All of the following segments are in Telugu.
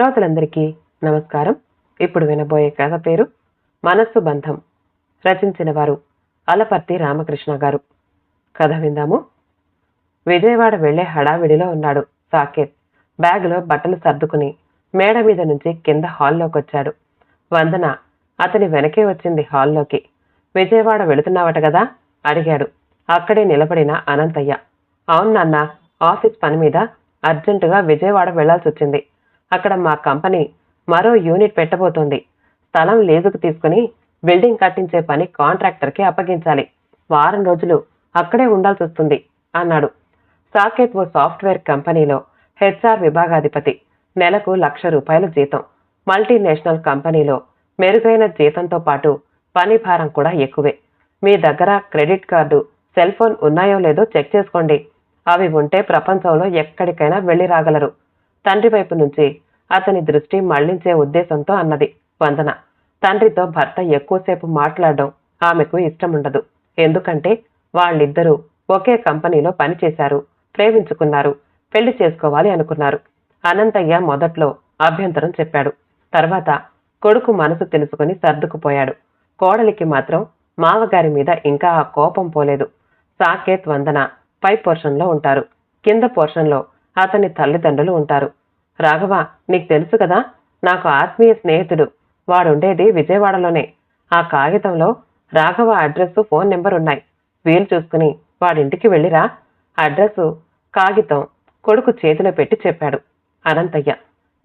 శ్రోతలందరికీ నమస్కారం. ఇప్పుడు వినబోయే కథ పేరు మనస్సు బంధం. రచించిన వారు అలపర్తి రామకృష్ణ గారు. కథ విందాము. విజయవాడ వెళ్ళే హడావిడిలో ఉన్నాడు సాకేత్. బ్యాగులో బట్టలు సర్దుకుని మేడ మీద నుంచి కింద హాల్లోకి వచ్చాడు వందన అతని వెనకే వచ్చింది హాల్లోకి. విజయవాడ వెళుతున్నావట కదా? అడిగాడు. అక్కడే నిలబడిన అనంతయ్య. అవును నాన్న ఆఫీస్ పని మీద అర్జెంటుగా విజయవాడ వెళ్ళాల్సి వచ్చింది అక్కడ మా కంపెనీ మరో యూనిట్ పెట్టబోతోంది. స్థలం లీజుకు తీసుకుని బిల్డింగ్ కట్టించే పని కాంట్రాక్టర్కి అప్పగించాలి. వారం రోజులు అక్కడే ఉండాల్సి వస్తుంది అన్నాడు. సాకేత్ ఓ సాఫ్ట్వేర్ కంపెనీలో హెచ్ఆర్ విభాగాధిపతి. నెలకు లక్ష రూపాయల జీతం. మల్టీనేషనల్ కంపెనీలో మెరుగైన జీతంతో పాటు పని భారం కూడా ఎక్కువే. మీ దగ్గర క్రెడిట్ కార్డు సెల్ ఫోన్ ఉన్నాయో లేదో చెక్ చేసుకోండి. అవి ఉంటే ప్రపంచంలో ఎక్కడికైనా వెళ్ళి రాగలరు. తండ్రి వైపు నుంచి అతని దృష్టి మళ్ళించే ఉద్దేశంతో అన్నది వందన. తండ్రితో భర్త ఎక్కువసేపు మాట్లాడడం ఆమెకు ఇష్టముండదు. ఎందుకంటే వాళ్ళిద్దరూ ఒకే కంపెనీలో పనిచేశారు ప్రేమించుకున్నారు పెళ్ళి చేసుకోవాలి అనుకున్నారు. అనంతయ్య మొదట్లో అభ్యంతరం చెప్పాడు. తర్వాత కొడుకు మనసు తెలుసుకుని సర్దుకుపోయాడు. కోడలికి మాత్రం మావగారి మీద ఇంకా ఆ కోపం పోలేదు. సాకేత్ వందన పై పోర్షన్లో ఉంటారు. కింద పోర్షన్లో అతని తల్లిదండ్రులు ఉంటారు. రాఘవ నీకు తెలుసు కదా నాకు ఆత్మీయ స్నేహితుడు. వాడుండేది విజయవాడలోనే. ఆ కాగితంలో రాఘవ అడ్రస్ ఫోన్ నెంబర్ ఉన్నాయి వీలు చూసుకుని వాడింటికి వెళ్ళిరా. అడ్రస్ కాగితం కొడుకు చేతిలో పెట్టి చెప్పాడు అనంతయ్య.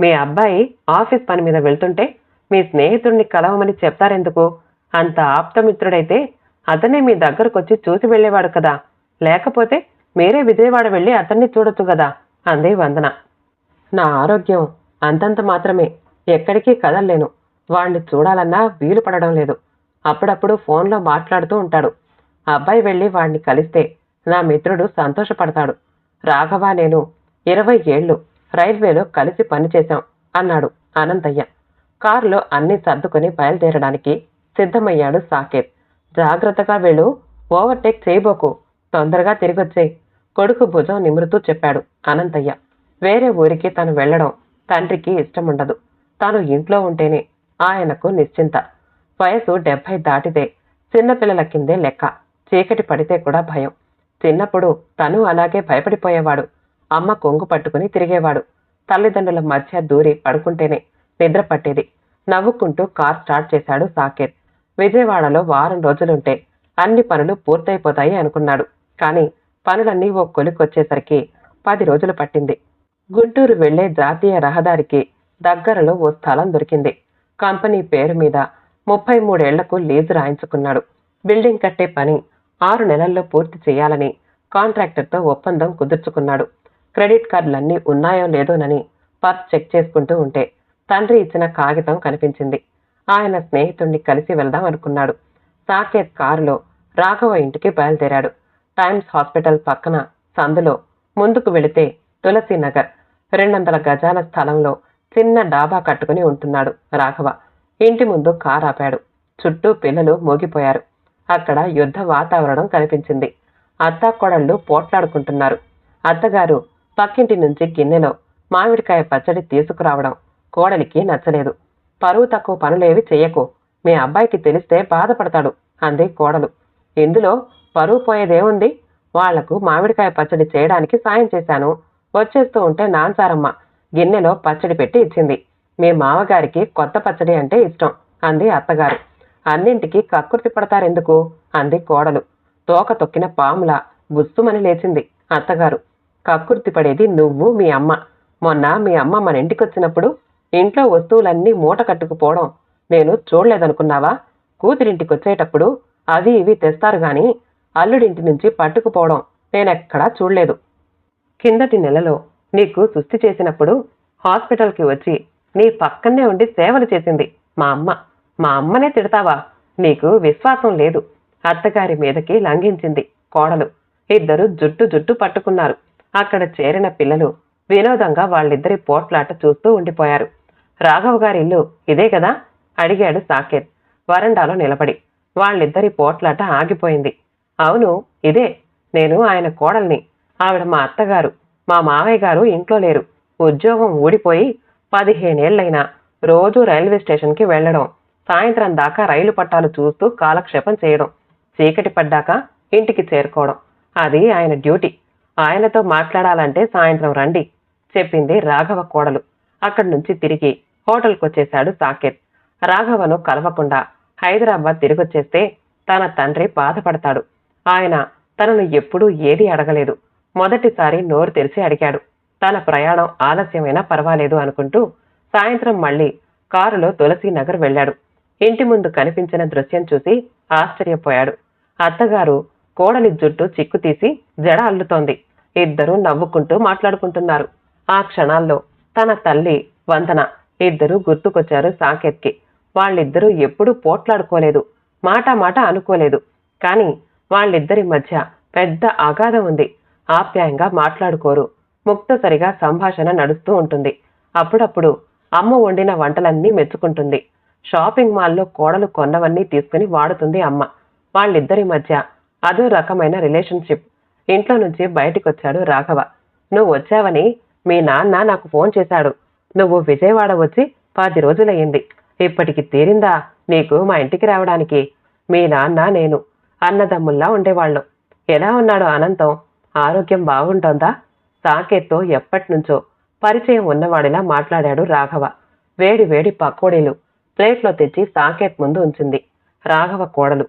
మీ అబ్బాయి ఆఫీస్ పని మీద వెళ్తుంటే మీ స్నేహితుడిని కలవమని చెప్తారెందుకు? అంత ఆప్తమిత్రుడైతే అతనే మీ దగ్గరకొచ్చి చూసి వెళ్ళేవాడు కదా. లేకపోతే మీరే విజయవాడ వెళ్ళి అతన్ని చూడొచ్చు కదా అందే వందన. నా ఆరోగ్యం అంతంత మాత్రమే. ఎక్కడికి కదల్లేను. వాణ్ణి చూడాలన్నా వీలు పడడం లేదు. అప్పుడప్పుడు ఫోన్లో మాట్లాడుతూ ఉంటాడు. అబ్బాయి వెళ్ళి వాణ్ణి కలిస్తే నా మిత్రుడు సంతోషపడతాడు. రాఘవ నేను ఇరవై ఏళ్ళు రైల్వేలో కలిసి పనిచేశాం అన్నాడు అనంతయ్య. కారులో అన్ని సర్దుకొని బయలుదేరడానికి సిద్ధమయ్యాడు సాకేత్. జాగ్రత్తగా వెళ్ళు ఓవర్టేక్ చేయబోకు తొందరగా తిరిగొచ్చే కొడుకు భుజం నిమురుతూ చెప్పాడు అనంతయ్య. వేరే ఊరికి తను వెళ్ళడం తండ్రికి ఇష్టముండదు. తాను ఇంట్లో ఉంటేనే ఆయనకు నిశ్చింత. వయసు డెబ్భై దాటితే చిన్నపిల్లల కిందే లెక్క. చీకటి పడితే కూడా భయం. చిన్నప్పుడు తను అలాగే భయపడిపోయేవాడు. అమ్మ కొంగు పట్టుకుని తిరిగేవాడు. తల్లిదండ్రుల మధ్య దూరి పడుకుంటేనే నిద్ర పట్టేది. నవ్వుకుంటూ కార్ స్టార్ట్ చేశాడు సాకేత్. విజయవాడలో వారం రోజులుంటే అన్ని పనులు పూర్తయిపోతాయి అనుకున్నాడు. కానీ పనులన్నీ ఓ కొలికొచ్చేసరికి పది రోజులు పట్టింది. గుంటూరు వెళ్ళే జాతీయ రహదారికి దగ్గరలో ఓ స్థలం దొరికింది. కంపెనీ పేరు మీద ముప్పై మూడేళ్ళకు లీజు రాయించుకున్నాడు. బిల్డింగ్ కట్టే పని ఆరు నెలల్లో పూర్తి చేయాలని కాంట్రాక్టర్తో ఒప్పందం కుదుర్చుకున్నాడు. క్రెడిట్ కార్డులన్నీ ఉన్నాయో లేదోనని పర్స్ చెక్ చేసుకుంటూ ఉంటే తండ్రి ఇచ్చిన కాగితం కనిపించింది. ఆయన స్నేహితుణ్ణి కలిసి వెళ్దాం అనుకున్నాడు. సాకేత్ కారులో రాఘవ ఇంటికి బయలుదేరాడు. టైమ్స్ హాస్పిటల్ పక్కన సందులో ముందుకు వెళితే తులసి నగర్ రెండొందల గజాల స్థలంలో చిన్న డాబా కట్టుకుని ఉంటున్నాడు రాఘవ. ఇంటి ముందు కారు ఆపాడు. చుట్టూ పిల్లలు మోగిపోయారు. అక్కడ యుద్ధ వాతావరణం కనిపించింది. అత్త కొడళ్ళు పోట్లాడుకుంటున్నారు. అత్తగారు పక్కింటి నుంచి గిన్నెలో మామిడికాయ పచ్చడి తీసుకురావడం కోడలికి నచ్చలేదు. పరువు తక్కువ పనులేవి చెయ్యకు. మీ అబ్బాయికి తెలిస్తే బాధపడతాడు అంది కోడలు. ఇందులో పరువు పోయేదేముంది? వాళ్ళకు మామిడికాయ పచ్చడి చేయడానికి సాయం చేశాను. వచ్చేస్తూ ఉంటే నాన్సారమ్మ గిన్నెలో పచ్చడి పెట్టి ఇచ్చింది. మీ మామగారికి కొత్త పచ్చడి అంటే ఇష్టం అంది అత్తగారు. అన్నింటికి కక్కుర్తి పడతారెందుకు? అంది కోడలు. తోక తొక్కిన పాములా గుస్సుమని లేచింది అత్తగారు. కక్కుర్తి పడేది నువ్వు మీ అమ్మ. మొన్న మీ అమ్మ మన ఇంటికొచ్చినప్పుడు ఇంట్లో వస్తువులన్నీ మూట కట్టుకుపోవడం నేను చూడలేదనుకున్నావా? కూతురింటికి వచ్చేటప్పుడు అవి ఇవి తెస్తారు గాని అల్లుడింటి నుంచి పట్టుకుపోవడం నేనెక్కడా చూడలేదు. కిందటి నెలలో నీకు సుస్థి చేసినప్పుడు హాస్పిటల్కి వచ్చి నీ పక్కనే ఉండి సేవలు చేసింది మా అమ్మ. మా అమ్మనే తిడతావా? నీకు విశ్వాసం లేదు. అత్తగారి మీదకి లంఘించింది కోడలు. ఇద్దరు జుట్టు జుట్టు పట్టుకున్నారు. అక్కడ చేరిన పిల్లలు వినోదంగా వాళ్ళిద్దరి పోట్లాట చూస్తూ ఉండిపోయారు. రాఘవ్ గారి ఇల్లు ఇదే కదా? అడిగాడు సాకేత్ వరండాలో నిలబడి. వాళ్ళిద్దరి పోట్లాట ఆగిపోయింది. అవును ఇదే. నేను ఆయన కోడల్ని ఆవిడ మా అత్తగారు మా మావయ్య గారు ఇంట్లో లేరు. ఉద్యోగం ఊడిపోయి పదిహేనేళ్ళైనా రోజు రైల్వే స్టేషన్కి వెళ్ళడం సాయంత్రం దాకా రైలు పట్టాలు చూస్తూ కాలక్షేపం చేయడం చీకటి పడ్డాక ఇంటికి చేరుకోవడం అది ఆయన డ్యూటీ. ఆయనతో మాట్లాడాలంటే సాయంత్రం రండి చెప్పింది రాఘవ కోడలు. అక్కడి నుంచి తిరిగి హోటల్కి వచ్చేశాడు సాకేత్. రాఘవను కలవకుండా హైదరాబాద్ తిరిగొచ్చేస్తే తన తండ్రి బాధపడతాడు. ఆయన తనను ఎప్పుడూ ఏదీ అడగలేదు. మొదటిసారి నోరు తెరిచి అడిగాడు. తన ప్రయాణం ఆలస్యమైనా పర్వాలేదు అనుకుంటూ సాయంత్రం మళ్ళీ కారులో తులసి నగర్ వెళ్ళాడు. ఇంటి ముందు కనిపించిన దృశ్యం చూసి ఆశ్చర్యపోయాడు. అత్తగారు కోడలి జుట్టు చిక్కు తీసి జడ అల్లుతోంది. ఇద్దరూ నవ్వుకుంటూ మాట్లాడుకుంటున్నారు. ఆ క్షణాల్లో తన తల్లి వందన ఇద్దరూ గుర్తుకొచ్చారు సాకేత్కి. వాళ్ళిద్దరూ ఎప్పుడూ పోట్లాడుకోలేదు. మాట మాట అనుకోలేదు. కానీ వాళ్ళిద్దరి మధ్య పెద్ద అగాధం ఉంది. ఆప్యాయంగా మాట్లాడుకోరు. ముక్తసరిగా సంభాషణ నడుస్తూ ఉంటుంది. అప్పుడప్పుడు అమ్మ వండిన వంటలన్నీ మెచ్చుకుంటుంది. షాపింగ్ మాల్లో కోడలు కొన్నవన్నీ తీసుకుని వాడుతుంది అమ్మ. వాళ్ళిద్దరి మధ్య అదో రకమైన రిలేషన్షిప్. ఇంట్లో నుంచి బయటికొచ్చాడు రాఘవ. నువ్వు వచ్చావని మీ నాన్న నాకు ఫోన్ చేశాడు. నువ్వు విజయవాడ వచ్చి పది రోజులయ్యింది. ఇప్పటికి తీరిందా నీకు మా ఇంటికి రావడానికి? మీ నాన్న నేను అన్నదమ్ముల్లా ఉండేవాళ్ళు. ఎలా ఉన్నాడు అనంతం ఆరోగ్యం బాగుంటోందా? సాకేత్తో ఎప్పటినుంచో పరిచయం ఉన్నవాడిలా మాట్లాడాడు రాఘవ. వేడి వేడి పకోడీలు ప్లేట్లో తెచ్చి సాకేత్ ముందు ఉంచింది. రాఘవ కోడలు.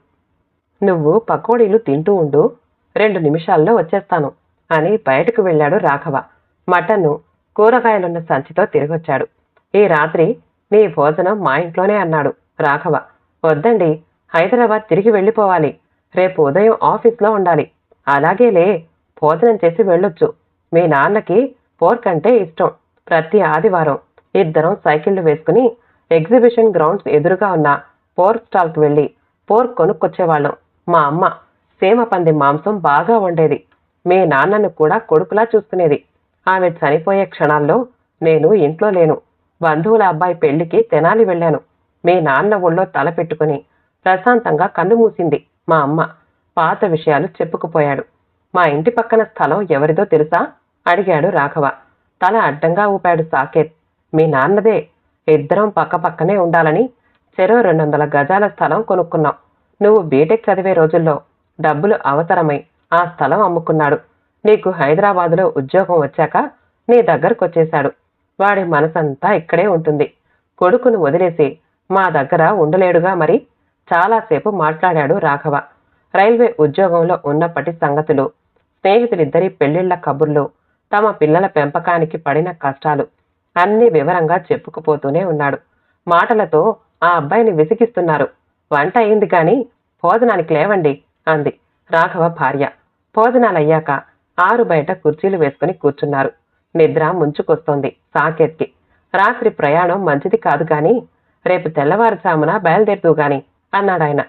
నువ్వు పకోడీలు తింటూ ఉండు. రెండు నిమిషాల్లో వచ్చేస్తాను అని బయటకు వెళ్ళాడు రాఘవ. మటన్ను కూరగాయలున్న సంచితో తిరిగొచ్చాడు. ఈ రాత్రి నీ భోజనం మా ఇంట్లోనే అన్నాడు రాఘవ. వద్దండి హైదరాబాద్ తిరిగి వెళ్ళిపోవాలి. రేపు ఉదయం ఆఫీస్లో ఉండాలి. అలాగేలే భోజనం చేసి వెళ్ళొచ్చు. మీ నాన్నకి పోర్క్ అంటే ఇష్టం. ప్రతి ఆదివారం ఇద్దరం సైకిళ్ళు వేసుకుని ఎగ్జిబిషన్ గ్రౌండ్స్ ఎదురుగా ఉన్న పోర్క్ స్టాల్కి వెళ్ళి పోర్క్ కొనుక్కొచ్చేవాళ్ళం. మా అమ్మ సీమ పంది మాంసం బాగా వండేది. మీ నాన్నను కూడా కొడుకులా చూసుకునేది. ఆమె చనిపోయే క్షణాల్లో నేను ఇంట్లో లేను. బంధువుల అబ్బాయి పెళ్ళికి తెనాలి వెళ్ళాను. మీ నాన్న ఒళ్ళో తల పెట్టుకుని ప్రశాంతంగా కన్ను మూసింది మా అమ్మ. పాత విషయాలు చెప్పుకుపోయాడు. మా ఇంటి పక్కన స్థలం ఎవరిదో తెలుసా? అడిగాడు రాఘవ. తల అడ్డంగా ఊపాడు సాకేత్. మీ నాన్నదే. ఇద్దరం పక్క పక్కనే ఉండాలని చెరో రెండు వందల గజాల స్థలం కొనుక్కున్నాం. నువ్వు బీటెక్ చదివే రోజుల్లో డబ్బులు అవసరమై ఆ స్థలం అమ్ముకున్నాడు. నీకు హైదరాబాదులో ఉద్యోగం వచ్చాక నీ దగ్గరకొచ్చేశాడు. వాడి మనసంతా ఇక్కడే ఉంటుంది. కొడుకును వదిలేసి మా దగ్గర ఉండలేడుగా మరి? చాలాసేపు మాట్లాడాడు రాఘవ. రైల్వే ఉద్యోగంలో ఉన్నప్పటి సంగతులు స్నేహితులిద్దరి పెళ్ళిళ్ళ కబుర్లు తమ పిల్లల పెంపకానికి పడిన కష్టాలు అన్ని వివరంగా చెప్పుకుపోతూనే ఉన్నాడు. మాటలతో ఆ అబ్బాయిని విసిగిస్తున్నారు. వంట అయింది కానీ భోజనానికి లేవండి అంది రాఘవ భార్య. భోజనాలయ్యాక ఆరు బయట కుర్చీలు వేసుకుని కూర్చున్నారు. నిద్ర ముంచుకొస్తోంది సాకేత్కి. రాత్రి ప్రయాణం మంచిది కాదు గాని రేపు తెల్లవారుజామున బయలుదేరుతూ గాని అన్నాడాయన.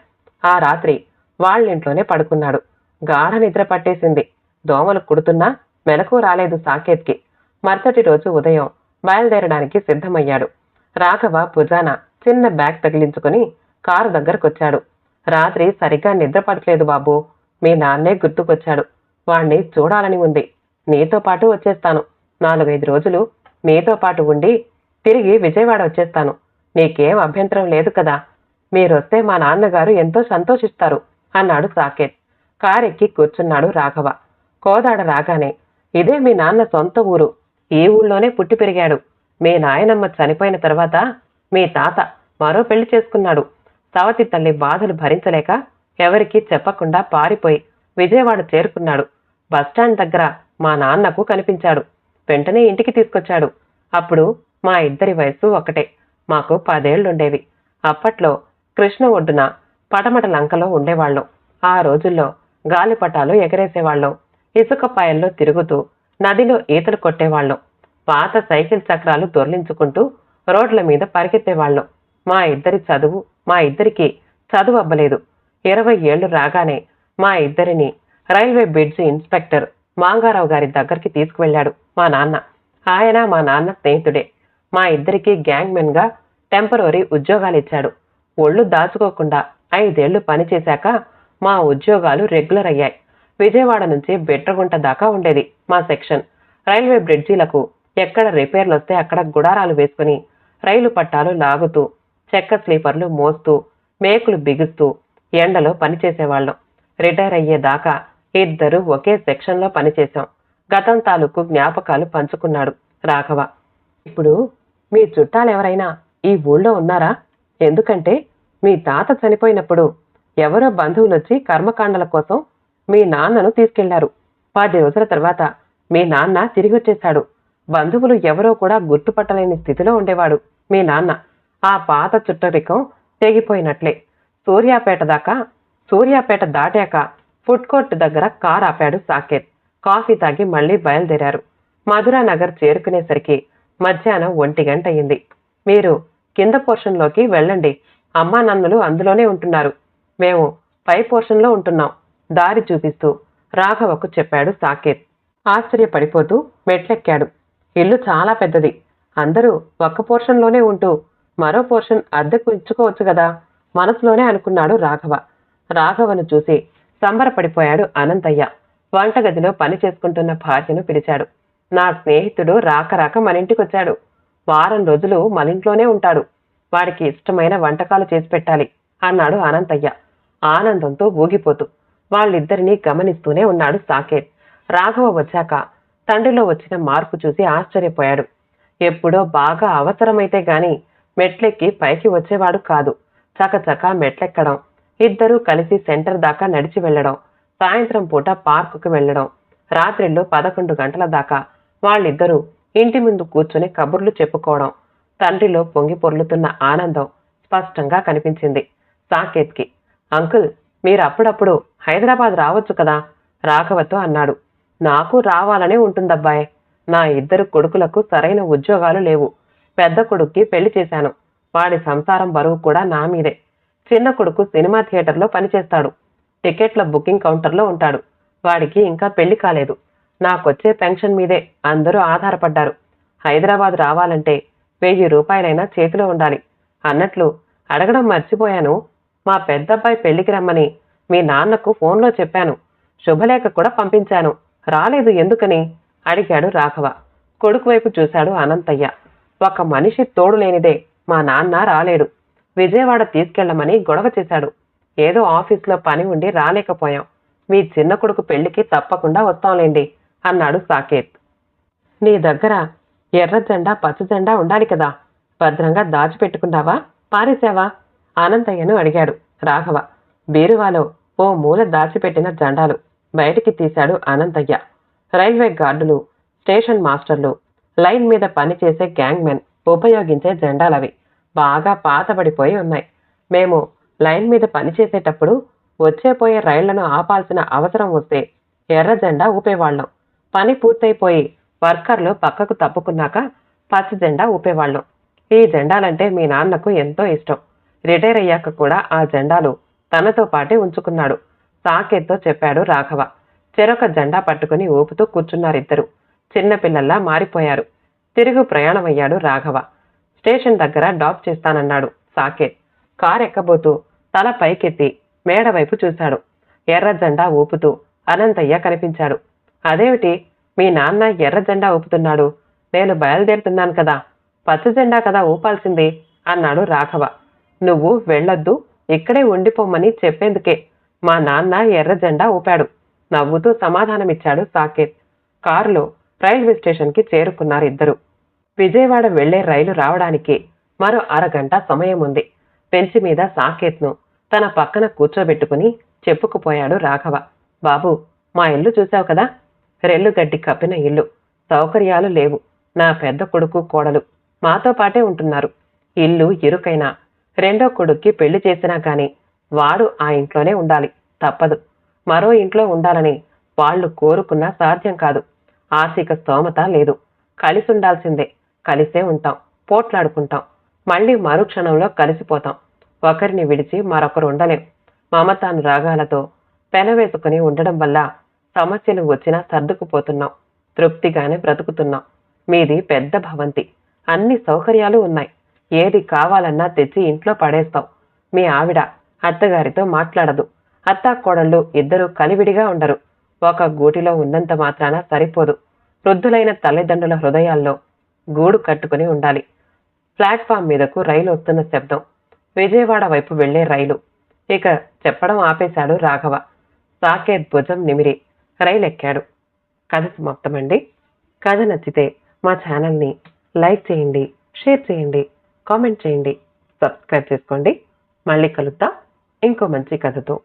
ఆ రాత్రి వాళ్ళింట్లోనే పడుకున్నాడు. గాఢ నిద్ర పట్టేసింది. దోమలు కుడుతున్నా మెలకు రాలేదు సాకేత్కి. మరుసటి రోజు ఉదయం బయలుదేరడానికి సిద్ధమయ్యాడు. రాఘవ భుజాన చిన్న బ్యాగ్ తగిలించుకుని కారు దగ్గరకొచ్చాడు. రాత్రి సరిగ్గా నిద్ర పడట్లేదు బాబు. మీ నాన్నే గుర్తుకొచ్చాడు. వాణ్ణి చూడాలని ఉంది. నీతో పాటు వచ్చేస్తాను. నాలుగైదు రోజులు మీతో పాటు ఉండి తిరిగి విజయవాడ వచ్చేస్తాను. నీకేం అభ్యంతరం లేదు కదా. మీరొస్తే మా నాన్నగారు ఎంతో సంతోషిస్తారు అన్నాడు సాకేత్. కారెక్కి కూర్చున్నాడు రాఘవ. కోదాడ రాగానే ఇదే మీ నాన్న సొంత ఊరు. ఈ ఊళ్ళోనే పుట్టి పెరిగాడు. మీ నాయనమ్మ చనిపోయిన తర్వాత మీ తాత మరో పెళ్ళి చేసుకున్నాడు. సవతి తల్లి బాధలు భరించలేక ఎవరికీ చెప్పకుండా పారిపోయి విజయవాడ చేరుకున్నాడు. బస్టాండ్ దగ్గర మా నాన్నకు కనిపించాడు. వెంటనే ఇంటికి తీసుకొచ్చాడు. అప్పుడు మా ఇద్దరి వయసు ఒకటే. మాకు పదేళ్ళుండేవి అప్పట్లో కృష్ణ ఒడ్డున పటమట లంకలో ఉండేవాళ్ళం. ఆ రోజుల్లో గాలిపటాలు ఎగరేసేవాళ్ళం. ఇసుక పాయల్లో తిరుగుతూ నదిలో ఈతలు కొట్టేవాళ్ళం. పాత సైకిల్ చక్రాలు దొర్లించుకుంటూ రోడ్ల మీద పరిగెత్తేవాళ్ళం. మా ఇద్దరి చదువు మా ఇద్దరికి చదువు అవ్వలేదు ఇరవై ఏళ్ళు రాగానే మా ఇద్దరిని రైల్వే బ్రిడ్జ్ ఇన్స్పెక్టర్ మాంగారావు గారి దగ్గరికి తీసుకువెళ్ళాడు మా నాన్న. ఆయన మా నాన్న స్నేహితుడే. మా ఇద్దరికి గ్యాంగ్ టెంపరీ ఉద్యోగాలు ఇచ్చాడు ఒళ్ళు దాచుకోకుండా ఐదేళ్ళు పనిచేశాక మా ఉద్యోగాలు రెగ్యులర్ అయ్యాయి విజయవాడ నుంచి బెట్రగుంట దాకా ఉండేది మా సెక్షన్. రైల్వే బ్రిడ్జీలకు ఎక్కడ రిపేర్లు వస్తే అక్కడ గుడారాలు వేసుకుని రైలు పట్టాలు లాగుతూ చెక్క స్లీపర్లు మోస్తూ మేకులు బిగుస్తూ ఎండలో పనిచేసేవాళ్ళం. రిటైర్ అయ్యేదాకా ఇద్దరు ఒకే సెక్షన్లో పనిచేశాం. గతం తాలూకు జ్ఞాపకాలు పంచుకున్నాడు రాఘవ. ఇప్పుడు మీ చుట్టాలెవరైనా ఈ ఊళ్ళో ఉన్నారా? ఎందుకంటే మీ తాత చనిపోయినప్పుడు ఎవరో బంధువులొచ్చి కర్మకాండల కోసం మీ నాన్నను తీసుకెళ్ళారు. పది రోజుల తర్వాత మీ నాన్న తిరిగి వచ్చేశాడు బంధువులు ఎవరో కూడా గుర్తుపట్టలేని స్థితిలో ఉండేవాడు మీ నాన్న. ఆ పాత చుట్టరికం తెగిపోయినట్లే. సూర్యాపేట దాకా సూర్యాపేట దాటాక ఫుడ్ కోర్ట్ దగ్గర కార్ ఆపాడు సాకేత్. కాఫీ తాగి మళ్ళీ బయలుదేరారు. మధురా నగర్ చేరుకునేసరికి మధ్యాహ్నం ఒంటి గంట అయింది. మీరు కింద పోర్షన్లోకి వెళ్ళండి. అమ్మా నన్నులు అందులోనే ఉంటున్నారు. మేము పై పోర్షన్లో ఉంటున్నాం. దారి చూపిస్తూ రాఘవకు చెప్పాడు సాకేత్. ఆశ్చర్యపడిపోతూ మెట్లెక్కాడు. ఇల్లు చాలా పెద్దది. అందరూ ఒక్క పోర్షన్లోనే ఉంటూ మరో పోర్షన్ అద్దెకు ఇచ్చుకోవచ్చు కదా? మనసులోనే అనుకున్నాడు రాఘవ. రాఘవను చూసి సంబరపడిపోయాడు అనంతయ్య. వంటగదిలో పని చేసుకుంటున్న భార్యను పిలిచాడు. నా స్నేహితుడు రాక రాక మన ఇంటికొచ్చాడు. వారం రోజులు మన ఇంట్లోనే ఉంటాడు. వాడికి ఇష్టమైన వంటకాలు చేసి పెట్టాలి అన్నాడు అనంతయ్య. ఆనందంతో ఊగిపోతూ. వాళ్ళిద్దరినీ గమనిస్తూనే ఉన్నాడు సాకేత్. రాఘవ వచ్చాక తండ్రిలో వచ్చిన మార్పు చూసి ఆశ్చర్యపోయాడు. ఎప్పుడో బాగా అవసరమైతే గాని మెట్లెక్కి పైకి వచ్చేవాడు కాదు. చకచక మెట్లెక్కడం ఇద్దరూ కలిసి సెంటర్ దాకా నడిచి వెళ్ళడం సాయంత్రం పూట పార్కుకు వెళ్ళడం రాత్రిళ్ళు పదకొండు గంటల దాకా వాళ్ళిద్దరూ ఇంటి ముందు కూర్చుని కబుర్లు చెప్పుకోవడం తండ్రిలో పొంగి పొర్లుతున్న ఆనందం స్పష్టంగా కనిపించింది సాకేత్కి. అంకుల్ మీరు అప్పుడప్పుడు హైదరాబాద్ రావచ్చు కదా? రాఘవతో అన్నాడు. నాకు రావాలనే ఉంటుందబ్బాయ్. నా ఇద్దరు కొడుకులకు సరైన ఉద్యోగాలు లేవు. పెద్ద కొడుక్కి పెళ్ళి చేశాను. వాడి సంసారం బరువు కూడా నా మీదే. చిన్న కొడుకు సినిమా థియేటర్లో పనిచేస్తాడు. టికెట్ల బుకింగ్ కౌంటర్లో ఉంటాడు. వాడికి ఇంకా పెళ్ళి కాలేదు. నాకొచ్చే పెన్షన్ మీదే అందరూ ఆధారపడ్డారు. హైదరాబాద్ రావాలంటే వెయ్యి రూపాయలైనా చేతిలో ఉండాలి. అన్నట్లు అడగడం మర్చిపోయాను. మా పెద్దబ్బాయి పెళ్ళికి రమ్మని మీ నాన్నకు ఫోన్లో చెప్పాను. శుభలేఖ కూడా పంపించాను. రాలేదు ఎందుకని? అడిగాడు రాఘవ. కొడుకు వైపు చూశాడు అనంతయ్య. ఒక మనిషి తోడు లేనిదే మా నాన్న రాలేడు. విజయవాడ తీసుకెళ్ళమని గొడవ చేశాడు. ఏదో ఆఫీస్లో పని ఉండి రాలేకపోయాం. మీ చిన్న కొడుకు పెళ్ళికి తప్పకుండా వస్తాంలేండి అన్నాడు సాకేత్. నీ దగ్గర ఎర్ర జెండా పచ్చ జెండా ఉండాలి కదా. భద్రంగా దాచిపెట్టుకున్నావా? పారేసావా ఆనందయ్యను అడిగాడు. రాఘవ బీరువాలో ఓ మూల దాచిపెట్టిన జెండాలు బయటికి తీశాడు అనంతయ్య రైల్వే గార్డులు స్టేషన్ మాస్టర్లు లైన్ మీద పనిచేసే గ్యాంగ్ మెన్ ఉపయోగించే జెండాలవి బాగా పాతబడిపోయి ఉన్నాయి. మేము లైన్ మీద పనిచేసేటప్పుడు వచ్చేపోయే రైళ్ళను ఆపాల్సిన అవసరం వస్తే ఎర్ర జెండా ఊపేవాళ్ళం. పని పూర్తయిపోయి వర్కర్లు పక్కకు తప్పుకున్నాక పచ్చ జెండా ఊపేవాళ్ళం. ఈ జెండాలంటే మీ నాన్నకు ఎంతో ఇష్టం. రిటైర్ అయ్యాక కూడా ఆ జెండాలు తనతో పాటే ఉంచుకున్నాడు. సాకేత్తో చెప్పాడు రాఘవ. చెరొక జెండా పట్టుకుని ఊపుతూ కూర్చున్నారిద్దరు. చిన్నపిల్లల్లా మారిపోయారు. తిరుగు ప్రయాణమయ్యాడు రాఘవ. స్టేషన్ దగ్గర డాప్ చేస్తానన్నాడు సాకేత్. కార్ ఎక్కబోతూ తల పైకెత్తి మేడ వైపు చూశాడు. ఎర్ర జెండా ఊపుతూ అనంతయ్య కనిపించాడు. అదేమిటి? మీ నాన్న ఎర్ర జెండా ఊపుతున్నాడు. నేను బయలుదేరుతున్నాను కదా. పచ్చ జెండా కదా ఊపాల్సింది అన్నాడు రాఘవ. నువ్వు వెళ్ళొద్దు ఇక్కడే ఉండిపోమ్మని చెప్పేందుకే. మా నాన్న ఎర్ర జెండా ఊపాడు. నవ్వుతూ సమాధానమిచ్చాడు సాకేత్. కారులో రైల్వే స్టేషన్కి చేరుకున్నారు ఇద్దరు. విజయవాడ వెళ్ళే రైలు రావడానికి మరో అరగంట సమయం ఉంది బెంచి మీద సాకేత్ను తన పక్కన కూర్చోబెట్టుకుని చెప్పుకుపోయాడు రాఘవ. బాబు మా ఇల్లు చూశావు కదా? రెల్లు గడ్డి కప్పిన ఇల్లు. సౌకర్యాలు లేవు. నా పెద్ద కొడుకు కోడలు. మాతో పాటే ఉంటున్నారు. ఇల్లు ఇరుకైనా రెండో కొడుక్కి పెళ్ళి చేసినా కానీ వాడు ఆ ఇంట్లోనే ఉండాలి. తప్పదు. మరో ఇంట్లో ఉండాలని వాళ్ళు కోరుకున్నా సాధ్యం కాదు. ఆర్థిక స్తోమత లేదు. కలిసి ఉండాల్సిందే కలిసే ఉంటాం. పోట్లాడుకుంటాం. మళ్ళీ మరుక్షణంలో కలిసిపోతాం. ఒకరిని విడిచి మరొకరు ఉండలేం. మమతాను రాగాలతో పెనవేసుకుని ఉండడం వల్ల సమస్యలు వచ్చినా సర్దుకుపోతున్నాం. తృప్తిగానే బ్రతుకుతున్నాం. మీది పెద్ద భవంతి. అన్ని సౌకర్యాలు ఉన్నాయి. ఏది కావాలన్నా తెచ్చి ఇంట్లో పడేస్తాం మీ ఆవిడ అత్తగారితో మాట్లాడదు. అత్తా కోడళ్ళు ఇద్దరూ కలివిడిగా ఉండరు. ఒక గూటిలో ఉన్నంత మాత్రాన సరిపోదు. వృద్ధులైన తల్లిదండ్రుల హృదయాల్లో గూడు కట్టుకుని ఉండాలి. ప్లాట్ఫామ్ మీదకు రైలు వస్తున్న శబ్దం. విజయవాడ వైపు వెళ్ళే రైలు. ఇక చెప్పడం ఆపేశాడు రాఘవ. సాకేత్ భుజం నిమిరి. రైలు ఎక్కాడు కథ సమాప్తమండి. కథ నచ్చితే మా ఛానల్ని లైక్ చేయండి షేర్ చేయండి. కామెంట్ చేయండి. సబ్స్క్రైబ్ చేసుకోండి. మళ్ళీ కలుద్దాం. ఇంకో మంచి కథతో.